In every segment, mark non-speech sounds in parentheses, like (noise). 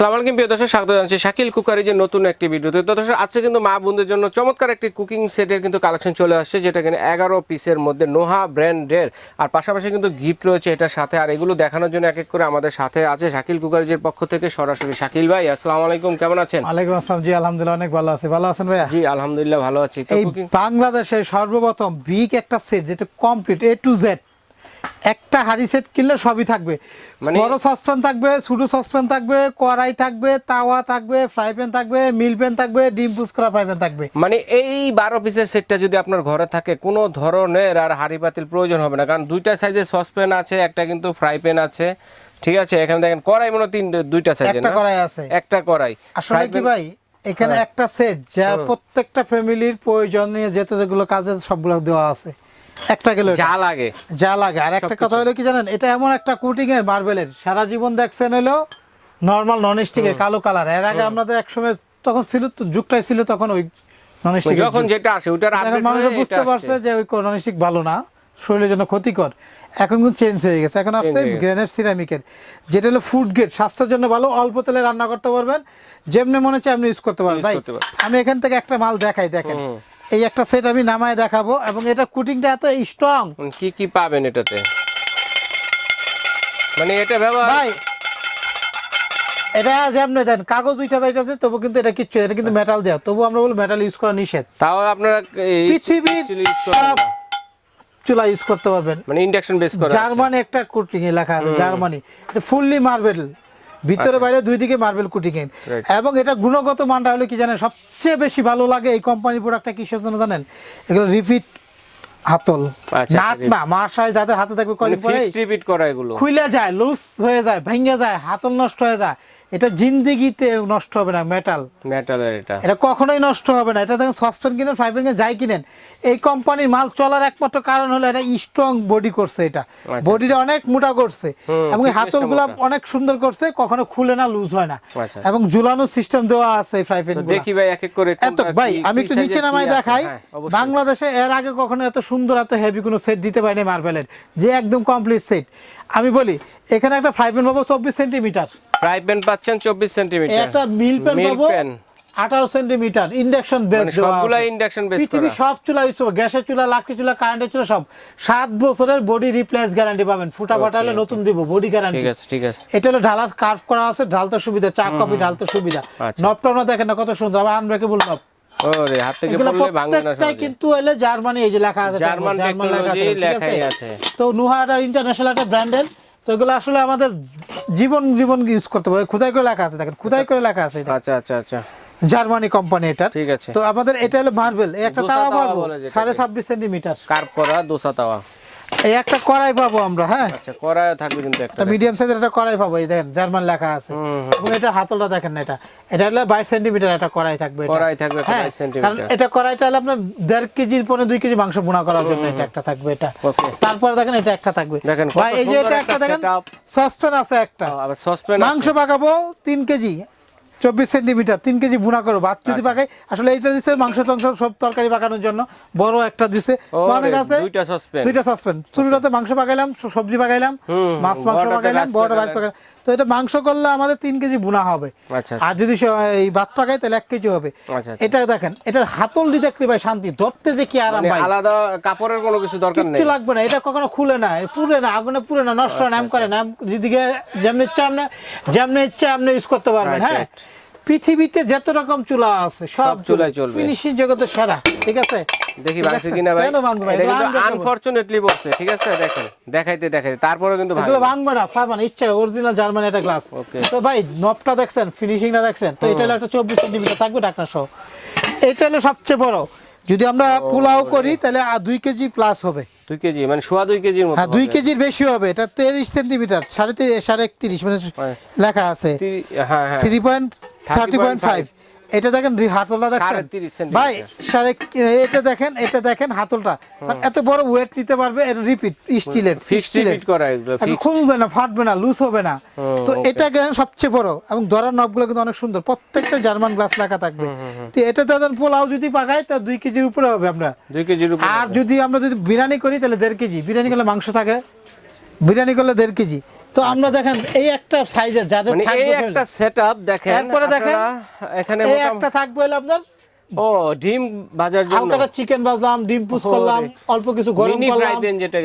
আসসালামু আলাইকুম প্রিয় দর্শক স্বাগত জানাচ্ছি শাকিল কুকারি যে নতুন একটি ভিডিওতে। তো দর্শক আজকে কিন্তু মা বোনদের জন্য চমৎকার একটি কুকিং সেটের কিন্তু কালেকশন চলে আসছে যেটা কিনা এগারো পিসের মধ্যে নোহা ব্র্যান্ডের। আর পাশাপাশি কিন্তু গিফট রয়েছে এটার সাথে আর এগুলো দেখানোর জন্য এক এক করে আমাদের সাথে আছে শাকিল কুকারিজের পক্ষ থেকে সরাসরি। শাকিল ভাই আসসালামু আলাইকুম কেমন আছেন? ওয়ালাইকুম আসসালাম জি আলহামদুলিল্লাহ অনেক ভালো আছি। ভালো আছেন ভাইয়া? জি আলহামদুলিল্লাহ ভালো আছি। তো এই কুকিং বাংলাদেশে সর্বপ্রথম বিগ একটা সেট যেটা কমপ্লিট এ টু জেড একটা হাড়ি সেট কিনলে সবই থাকবে। মানে- বড় সসপ্যান থাকবে ছোট সসপ্যান থাকবে কড়াই থাকবে তাওয়া থাকবে ফ্রাই প্যান থাকবে মিল প্যান থাকবে ডিম পুস করা ফ্রাই প্যান থাকবে। মানে এই বারো পিসের সেটটা যদি আপনার ঘরে থাকে কোনো ধরনের আর হাঁড়ি পাতিল প্রয়োজন হবে না। কারণ দুইটা সাইজের সসপ্যান আছে একটা কিন্তু ফ্রাই প্যান আছে ঠিক আছে? এখানে দেখেন কড়াই মনে তিন দুইটা সাইজের একটা কড়াই আছে। একটা কড়াই। আসলে কি ভাই এখানে। একটা সেট যা প্রত্যেকটা ফ্যামিলির প্রয়োজনীয় যেত যেগুলো কাজে সবগুলো দেওয়া আছে। একটা গেল যা লাগে। যা লাগে। আর একটা কথা হলো কি জানেন? এটা এমন একটা কোটিং এর মার্বেলের সারা জীবন দেখছেন হলো নর্মাল নন স্টিকের কালো কালারের আগে আমাদের একসময় তখন ছিল যুগটাই ছিল তখন ওই নন স্টিক যখন যেটা আসে ওটার update মানুষ বুঝতে পারছে যে ওই নন স্টিক ভালো না। শরীরের জন্য ক্ষতিকর। এখন কিন্তু চেঞ্জ হয়ে গেছে। এখন আসছে। গ্রেনেড সিরামিকের যেটা হলো ফুড গ্রেড স্বাস্থ্যের জন্য ভালো। অল্প তেলে রান্না করতে পারবেন। যেমনি মনে হচ্ছে আপনি ইউজ করতে পারবেন। ভাই আমি এখান থেকে একটা মাল দেখাই দেখেন। এই একটা সেট আমি নামায় দেখাবো এবং এটা কুটিংটা এত স্ট্রং কি কি পাবেন এটাতে? মানে এটা ব্যবহার ভাই এটা যেমনি দেন কাগজ উইটা যাইতেছে তবু কিন্তু এটা কিচ্ছু এটা কিন্তু মেটাল দেওয়া তবু আমরা বলি মেটাল ইউজ করা নিষেধ। তাও আপনারা পৃথিবীর সব চুলা ইউজ করতে পারবেন। মানে ইন্ডাকশন বেস করা জার্মানি একটা কুটিং লেখা আছে জার্মানি। এটা ফুললি মার্বেল ভিতরে বাইরে দুই দিকে মার্বেল কুটিং এর আচ্ছা। এবং এটা গুণগত মানটা হলো কি জানেন সবচেয়ে বেশি ভালো লাগে এই কোম্পানির প্রোডাক্টটা কিসের জন্য জানেন? এগুলো রিপিট হাতল। আচ্ছা, নাট না মাসায় যাদের হাতে থাকবে মানে কদিন পরে রিপিট করা এগুলো। খুলে যায় লুজ হয়ে যায় ভেঙে যায় হাতল নষ্ট হয়ে যায়। এটা জিন্দিগিতে নষ্ট হবে না মেটাল মেটালের এটা। এটা কখনোই নষ্ট হবে না। এটা দেখেন সসপ্যান কিনেন ফ্রাই প্যান যাই কিনেন এই কোম্পানির মাল চলার একমাত্র কারণ হলো এটা স্ট্রং বডি করছে এটা। বডিটা অনেক মোটা করছে। এবং হাতলগুলা। অনেক সুন্দর করছে কখনো খুলে না লুজ হয় না। আচ্ছা। এবং ঝুলানোর সিস্টেম দেওয়া আছে ফ্রাই প্যান দেখি ভাই এক এক করে এত ভাই আমি একটু নিচে নামাই দেখাই। হ্যাঁ, বাংলাদেশে এর আগে কখনো এত সুন্দর এত হেভি কোনো সেট দিতে পারেনি মার্বেলের যে একদম কমপ্লিট সেট আমি বলি এখানে একটা ফ্রাই প্যান পাবো চব্বিশ সেন্টিমিটার ফ্রাই প্যান পাচ্ছেন চব্বিশ সেন্টিমিটার একটা মিল প্যান পাবো? pan। আঠারো সেন্টিমিটার ইন্ডাকশন বেস মানে সবগুলাই induction base পৃথিবী সব চুলা ইউজ করব। গ্যাসের চুলা লাকড়ি চুলা কারেন্টের চুলা সব। সাত বছরের বডি রিপ্লেস গ্যারান্টি পাবেন। ফুটা নতুন দিব বডি গ্যারান্টি ঠিক আছে ঠিক আছে। এটা হলো ঢালা কার্ভ করা আছে ঢালতে সুবিধা চা কফি ঢালতে সুবিধা। আচ্ছা। নবটা না দেখেন না কত সুন্দর। আবার আনব্রেকেবল নব ওরে হাত থেকে পড়লে ভাঙবে না কিন্তু এলে জার্মানি এই যে লেখা আছে জার্মান জার্মান লেখা আছে ঠিক আছে? তো ইন্টারন্যাশনাল একটা ব্র্যান্ডের এগুলো আসলে আমাদের জীবন জীবন ইউজ করতে পারে। খুদাই করে লেখা আছে দেখেন খুদাই করে লেখা আছে আচ্ছা আচ্ছা আচ্ছা। জার্মানি কোম্পানি এটা। ঠিক আছে। তো আমাদের এটা হলো মার্বেল একটা তাওয়া মার্বেল সাড়ে ছাব্বিশ সেন্টিমিটার। কার্ভ করা দোসা তাওয়া। এই একটা কড়াই পাবো আমরা হ্যাঁ? আচ্ছা থাকবে কিন্তু একটা মিডিয়াম সাইজের একটা কড়াই পাবো এই দেখেন জার্মান লেখা আছে। এবং এটা হাতলটা দেখেন না এটা। এটা হলো বাইশ সেন্টিমিটার একটা কড়াই থাকবে এটা। কড়াই থাকবে হ্যাঁ 22 সেন্টিমিটার। কারণ এটা কড়াইটা হলো আপনার দেড় কেজির পরে দুই কেজি মাংস বোনা করার জন্য এটা একটা থাকবে এটা. তারপরে দেখেন এটা একটা থাকবে। দেখেন ভাই এই যে এটা একটা দেখেন সসপ্যান আছে একটা। আবার সসপ্যান মাংস পাকাবো তিন কেজি। চব্বিশ সেন্টিমিটার তিন কেজি বুনা করব ভাত আচ্ছা। যদি পাকাই আসলে এইটা দিচ্ছে মাংস টাংস সব তরকারি পাকানোর জন্য বড় একটা দিছে অনেক আছে দুইটা saucepan। দুইটা ছোটটাতে মাংস পাকাইলাম সবজি পাকাইলাম মাছ মাংস পাকাইলাম বড়টা মাছ পাকাইলাম। তো এটা মাংস করলে আমাদের তিন কেজি বুনা হবে আচ্ছা, আর যদি এই ভাত পাকাই তাহলে এক কেজি হবে আচ্ছা, আচ্ছা। এটা দেখেন এটার হাতলটি দেখতে ভাই শান্তি ধরতে যে কি আরাম মানে ভাই আলাদা কাপড়ের কোনো কিছু দরকার নেই কিচ্ছু লাগবে না এটা কখনো খুলে না পুরে না আগুনে পুরে না নষ্ট না এম করে না যেদিকে যেমনি ইচ্ছা আপনি যেমনি ইচ্ছা আপনি ইউজ করতে পারবেন হ্যাঁ. পৃথিবীতে যত রকম চুলা আছে সব চুলাই চলবে। ফিনিশিং জগতে সেরা ঠিক আছে? দেখি ভাঙছে কিনা ভাই? কেন ভাঙবে ভাই? এটা কিন্তু আনফরচুনেটলি বলছে ঠিক আছে? দেখেন দেখাইতে দেখাইতে তারপরে কিন্তু এগুলো ভাঙবে। ভাঙবে না ফাইবান ইচ্ছা অরিজিনাল জার্মান একটা গ্লাস. তো ভাই নবটা দেখছেন ফিনিশিংটা দেখছেন তো এটা হলো একটা চব্বিশ সেন্টিমিটার থাকবে ডাকনা সহ। এটা হলো সবচেয়ে বড়। যদি আমরা পোলাও করি তাহলে আর দুই কেজি প্লাস হবে। দুই কেজি মানে সোয়া দুই কেজির মতো হ্যাঁ দুই হবে। কেজির বেশি হবে এটা তিরিশ সেন্টিমিটার সাড়ে তিরিশ সাড়ে একত্রিশ মানে। লেখা আছে। হ্যাঁ হ্যাঁ। Three point thirty point five. এটা দেখেন হাতলটা। ভাই সাড়ে এটা দেখেন এটা দেখেন হাতলটা। এত বড় ওয়েট নিতে পারবে রিপিট স্টিলের করা খুলবে না ফাটবে না লুজ হবে না। তো এটা সবচেয়ে বড় এবং ধরার নবগুলো কিন্তু অনেক সুন্দর। প্রত্যেকটা জার্মান গ্লাস লেখা থাকবে। তো এটা পোলাও যদি পাকাই তা দুই কেজির উপরে হবে আমরা। দুই কেজির আর যদি আমরা যদি বিরিয়ানি করি তাহলে দেড় কেজি। বিরিয়ানি করলে মাংস থাকে বিরিয়ানি করলে দেড় কেজি। তো আমরা দেখেন এই একটা সাইজের যাদের মানে থাকবে এই একটা সেটআপ দেখেন এরপরে দেখেন, এখানে এই একটা থাকবে হলো আপনার ও ডিম ভাজার জন্য। হালকাটা চিকেন ভাজলাম ডিম পুস করলাম অল্প কিছু গরম করলাম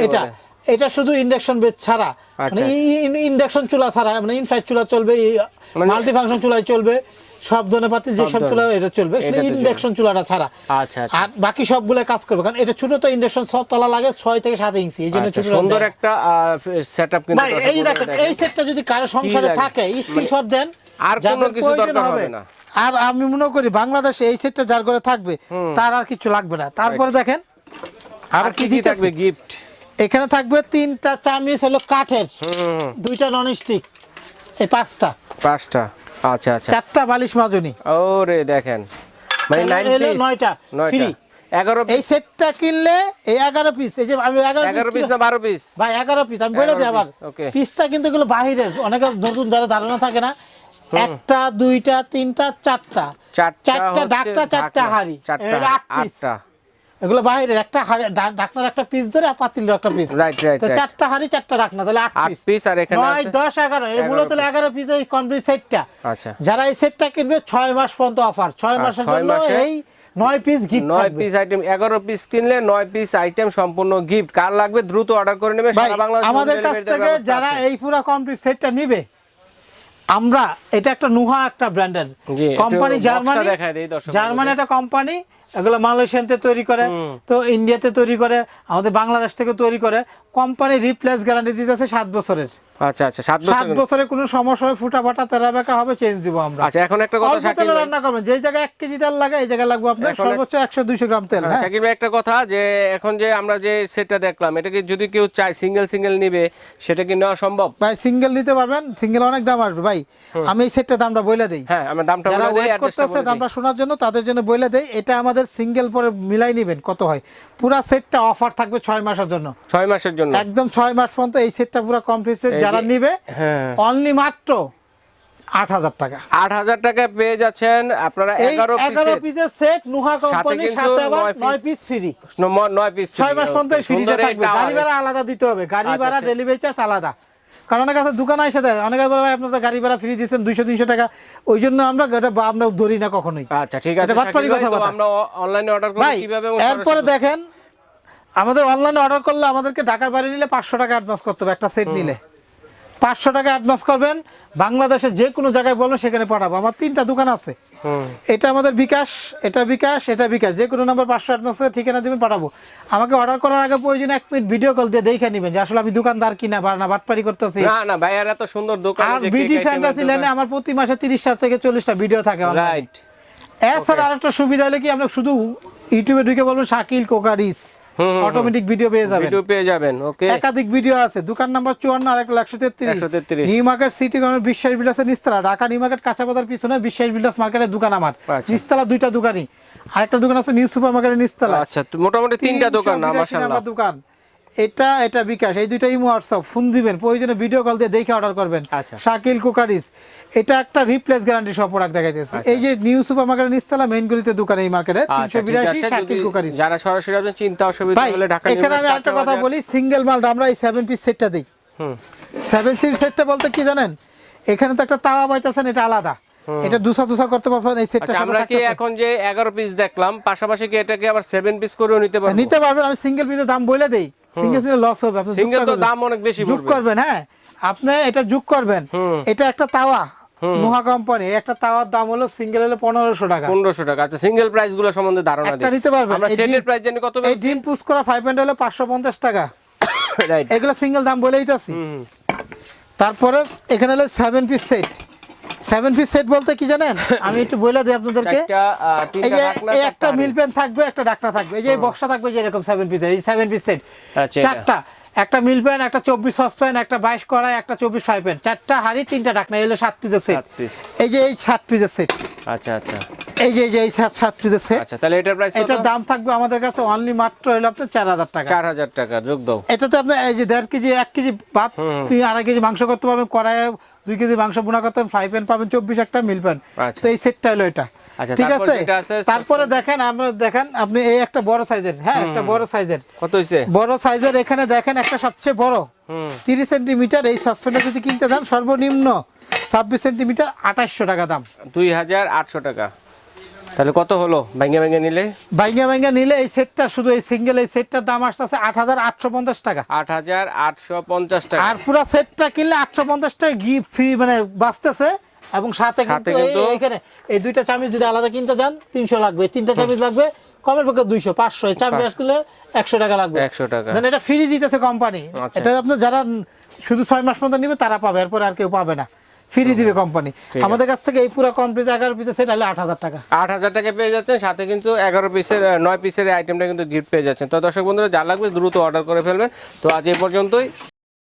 এটা। এটা শুধু ইন্ডাকশন বেস ছাড়া। মানে আচ্ছা। ইন্ডাকশন চুলা ছাড়া মানে ইনফ্রাইড চুলা চলবে মানে- মাল্টি ফাংশন চুলাই চলবে সব ধরনের পাতি যে সব চুলা এটা চলবে। ইন্ডাকশন চুলাটা ছাড়া। আচ্ছা, আচ্ছা। আর বাকি সবগুলো কাজ করবে কারণ এটা ছোট তো ইন্ডাকশন সব তলা লাগে ছয় থেকে সাত ইঞ্চি এই জন্য আচ্ছা, ছোট সুন্দর একটা সেটআপ কিন্তু ভাই এই দেখেন। এই সেটটা যদি কারও সংসারে? থাকে স্ক্রিনশট দেন আর কোনো কিছু দরকার হবে। না। আর আমি মনে করি বাংলাদেশে এই সেটটা যার ঘরে থাকবে তার আর কিছু লাগবে না। তারপরে দেখেন আর কি কি থাকবে গিফট এখানে থাকবে তিনটা চামিচ হলো কাঠের। দুইটা নন স্টিক এই পাঁচটা। পাঁচটা। আচ্ছা আচ্ছা। চারটা বালিশ মাজনি। ওরে দেখেন। মানে নাইন এলো নয়টা, free। এগারো এই সেটটা কিনলে এই এগারো পিস এই যে আমি এগারো এগারো পিস পিস না বারো পিস ভাই এগারো পিস আমি বলে দিই আবার। পিসটা কিন্তু এগুলো বাহিরের অনেকে নতুন যারা ধারণা থাকে না। একটা দুইটা তিনটা চারটা। চারটা ডাকটা চারটা হাড়ি। পিস আটটা। এগুলো বাইরের একটা একটা পিস ধরে আর পাতিলের একটা পিস. চারটা হাড়ি চারটা তাহলে আট আট পিস আর এখানে নয় দশ এগারো। এর মূলত এগারো পিস এই কমপ্লিট সেটটা আচ্ছা। যারা এই সেটটা কিনবে ছয় মাস পর্যন্ত অফার ছয় মাসের জন্য এই নয় পিস গিফট নয় পিস আইটেম এগারো পিস কিনলে নয় পিস আইটেম সম্পূর্ণ গিফট কার লাগবে? দ্রুত অর্ডার করে নেবে। সারা বাংলাদেশ আমাদের কাছ থেকে যারা এই পুরো কমপ্লিট সেটটা নিবে আমরা এটা একটা নুহা একটা ব্র্যান্ডের। কোম্পানি জার্মানি জার্মানি একটা কোম্পানি এগুলো মালয়েশিয়াতে তৈরি করে তো ইন্ডিয়াতে তৈরি করে আমাদের বাংলাদেশ থেকে তৈরি করে কোম্পানি রিপ্লেস গ্যারান্টি দিতেছে সাত বছরের। আচ্ছা আচ্ছা সাত সাত বছরে কোনো সমস্যা হয় ফুটা ফাটা তেরা বেঁকা হবে চেঞ্জ দিব আমরা। আচ্ছা এখন একটা কথা শাকিল ভাই। রান্না করবেন যেই জায়গায় এক কেজি তেল লাগে এই জায়গায় লাগবে আপনার সর্বোচ্চ গ্রাম তেল হ্যাঁ শাকিল ভাই একটা কথা যে এখন যে আমরা যে সেটটা দেখলাম এটাকে যদি কেউ চায় সিঙ্গেল সিঙ্গেল নিবে সেটা কি নেওয়া সম্ভব? ভাই সিঙ্গেল নিতে পারবেন সিঙ্গেল অনেক দাম আসবে। ভাই আমি এই সেটটার দামটা বলে দিই। হ্যাঁ আমরা দামটা দিই করতেছে দামটা শোনার জন্য তাদের জন্য বলে দেয় এটা আমাদের সিঙ্গেল পরে মিলাই নেবেন কত হয়? পুরা সেটটা অফার থাকবে ছয় মাসের জন্য। ছয় মাসের জন্য। একদম ছয় মাস পর্যন্ত এই সেটটা পুরো কমপ্লিট যারা নিবে হ্যাঁ। অনলি মাত্র আট হাজার টাকা। আট হাজার পেয়ে যাচ্ছেন আপনারা এই এগারো এগারো পিসের পিসের সেট নুহা কোম্পানির সাথে আবার নয় পিস ফ্রি নয় পিস ছয় মাস পর্যন্ত ফ্রিতে থাকবে। গাড়ি ভাড়া আলাদা দিতে হবে। গাড়ি আচ্ছা, ভাড়া ডেলিভারি চার্জ আলাদা। কারণ অনেক আছে দোকানে এসে দেয়। অনেকে বলে ভাই আপনাদের গাড়ি ভাড়া ফ্রি দিচ্ছেন দুইশো তিনশো টাকা। ওই জন্য আমরা এটা আমরা ধরি না কখনোই। আচ্ছা ঠিক আছে। আমরা অনলাইনে অর্ডার করি কীভাবে এরপরে দেখেন আমাদের অনলাইনে অর্ডার করলে আমাদেরকে ঢাকার বাইরে নিলে পাঁচশো টাকা অ্যাডভান্স করতে হবে একটা সেট নিলে। পাঁচশো টাকা অ্যাডভান্স করবেন বাংলাদেশের যে কোনো জায়গায় বলবেন সেখানে পাঠাবো। আমার তিনটা দোকান আছে। এটা আমাদের বিকাশ এটা বিকাশ এটা বিকাশ। যে কোনো নাম্বার পাঁচশো অ্যাডভান্স করে ঠিকানা দেবেন পাঠাবো। আমাকে অর্ডার করার আগে প্রয়োজন এক মিনিট ভিডিও কল দিয়ে দেখে নেবেন যে আসলে আমি দোকানদার কিনা বা না বাটপারি করতেছি। না না ভাই আর এত সুন্দর দোকান আর বিডি ফ্যান্টাসি লেনে আমার প্রতি মাসে তিরিশটা থেকে চল্লিশটা ভিডিও থাকে। রাইট এছাড়া আরেকটা সুবিধা হলে কি আমরা শুধু ইউটিউবে ঢুকে বলব শাকিল কোকারিস অটোমেটিক ভিডিও পেয়ে যাবেন। ভিডিও পেয়ে যাবেন ওকে একাধিক ভিডিও আছে। দোকান নাম্বার চুয়ান্ন আর একটা একশো তেত্রিশ। 133 new market city corner Biswas বিলাসের নিস্তলা। ঢাকা নিউ মার্কেট কাঁচা কাঁচাবাজার পিছনে বিশ্বাস বিলাস মার্কেটের দোকান আমার। আচ্ছা। নিস্তলা দুইটা দোকানই। আরেকটা দোকান আছে নিউ সুপার মার্কেটের নিস্তলা। আচ্ছা মোটামুটি তিনটা দোকান আমার 382 মাশাআল্লাহ। দোকান। এটা এটা বিকাশ এই দুইটা ইমো হোয়াটসঅ্যাপ ফোন দিবেন প্রয়োজনে ভিডিও কল দিয়ে দেখে অর্ডার করবেন। আচ্ছা। শাকিল কুকারিস এটা একটা রিপ্লেস গ্যারান্টি সব প্রোডাক্ট দেখাইতেছে। এই যে নিউ সুপার মার্কেটের নিস্তলা মেইন গলিতে দোকান এই মার্কেটে আচ্ছা তিনশো ঠিক বিরাশি আছে শাকিল কুকারিস। যারা সরাসরি আপনার চিন্তা অসুবিধা হলে ঢাকা এখানে আমি একটা কথা বলি সিঙ্গেল মালটা আমরা এই সেভেন পিস সেটটা দিই। হুম। সেভেন সিট সেটটা বলতে কি জানেন? এখানে তো একটা তাওয়া পাইতেছেন এটা আলাদা। এটা দুসা দুসা করতে পারবেন এই সেটটার আচ্ছা আমরা কি এখন যে এগারো পিস দেখলাম পাশাপাশি কি এটাকে আবার সেভেন পিস করেও নিতে পারব? নিতে পারবেন আমি সিঙ্গেল পিসের দাম বলে দেই। সিঙ্গেল সিঙ্গেল লস হবে আপনি সিঙ্গেল তো দাম অনেক বেশি যোগ করবেন হ্যাঁ। আপনি এটা যোগ করবেন। এটা একটা তাওয়া নোহা কোম্পানি একটা তাওয়ার দাম হলো সিঙ্গেল হলো পনেরোশো টাকা। পনেরোশো টাকা। আচ্ছা সিঙ্গেল প্রাইসগুলো সম্বন্ধে ধারণা একটা নিতে পারবেন। আমরা সেটের প্রাইস জানি কত এই ডিম পুষ করা ফাইভ হান্ড্রেড হলো পাঁচশো পঞ্চাশ টাকা। (coughs) এগুলো সিঙ্গেল দাম বলেই তো তারপরে এখানে হলো seven piece set seven piece set বলতে কি জানেন? (laughs) আমি একটু বলে দিই আপনাদেরকে। এই যে এই একটা। মিল পেন থাকবে একটা ডাকনা থাকবে। এই যে বক্সা বক্সটা থাকবে যে এরকম সেভেন পিস এই সেভেন পিস সেট চারটা একটা মিল প্যান একটা চব্বিশ সস প্যান একটা বাইশ কড়াই একটা চব্বিশ ফ্রাই প্যান চারটা হাড়ি তিনটা ডাকনা এই হলো সাত পিসের সেট এই যে এই সাত পিসের সেট আচ্ছা আচ্ছা। এই যে এই সাত সাত পিসের সেট আচ্ছা তাহলে এটার প্রাইস এটার দাম থাকবে আমাদের কাছে অনলি মাত্র হলো আপনার চার হাজার টাকা। চার হাজার টাকা যোগ দাও। এটাতে আপনি এই যে কেজি কেজি ভাত তিন আড়াই কেজি মাংস করতে পারবেন কড়াইয়ে কেজি মাংস বোনা করতে পারবেন ফ্রাই প্যান পাবেন চব্বিশ একটা মিল প্যান আচ্ছা। তো এই সেটটা হলো এটা। আচ্ছা, ঠিক আছে? তারপরে দেখেন আমরা দেখেন আপনি এই একটা বড় সাইজের হ্যাঁ একটা বড় সাইজের কত বড় সাইজের এখানে দেখেন একটা সবচেয়ে বড়। হুম। তিরিশ সেন্টিমিটার এই সসপ্যানটা যদি কিনতে চান সর্বনিম্ন ছাব্বিশ সেন্টিমিটার আঠাশশো টাকা দাম। দুই হাজার আটশো টাকা। তাহলে কত হলো? ব্যাঙ্গে ব্যাঙ্গে নিলে? বাইঙ্গা বাইঙ্গা নিলে এই সেটটা শুধু এই সিঙ্গেল এই সেটটার দাম আসতেছে আট হাজার আটশো পঞ্চাশ টাকা। আট হাজার আটশো পঞ্চাশ টাকা। আর পুরো সেটটা কিনলে আটশো পঞ্চাশ টাকা গিফট ফ্রি মানে বাঁচতেছে। এবং সাথে কিন্তু কিন্তু- এই দুইটা চামিচ যদি আলাদা কিনতে যান তিনশো লাগবে। তিনটা চামিচ লাগবে কমের পক্ষে দুইশো পাঁচশো। এই চামিচ কিনলে একশো টাকা লাগবে। 100 টাকা। Then এটা ফ্রি দিতেছে কোম্পানি আচ্ছা। এটা আপনার যারা শুধু ছয় মাস মতো নিবে তারা পাবে। এরপরে আর কেউ পাবে না। ফ্রি দিবে কোম্পানি আমাদের কাছ থেকে এই পুরো কমপ্লিট এগারো পিসে সেট হলে আট হাজার টাকা। আট হাজার টাকা পেয়ে যাচ্ছেন সাথে কিন্তু এগারো পিসের নয় পিসের আইটেমটা কিন্তু গিফট পেয়ে যাচ্ছেন। তো দর্শক বন্ধুরা যা লাগবে দ্রুত অর্ডার করে ফেলবেন। তো আজ এই পর্যন্তই।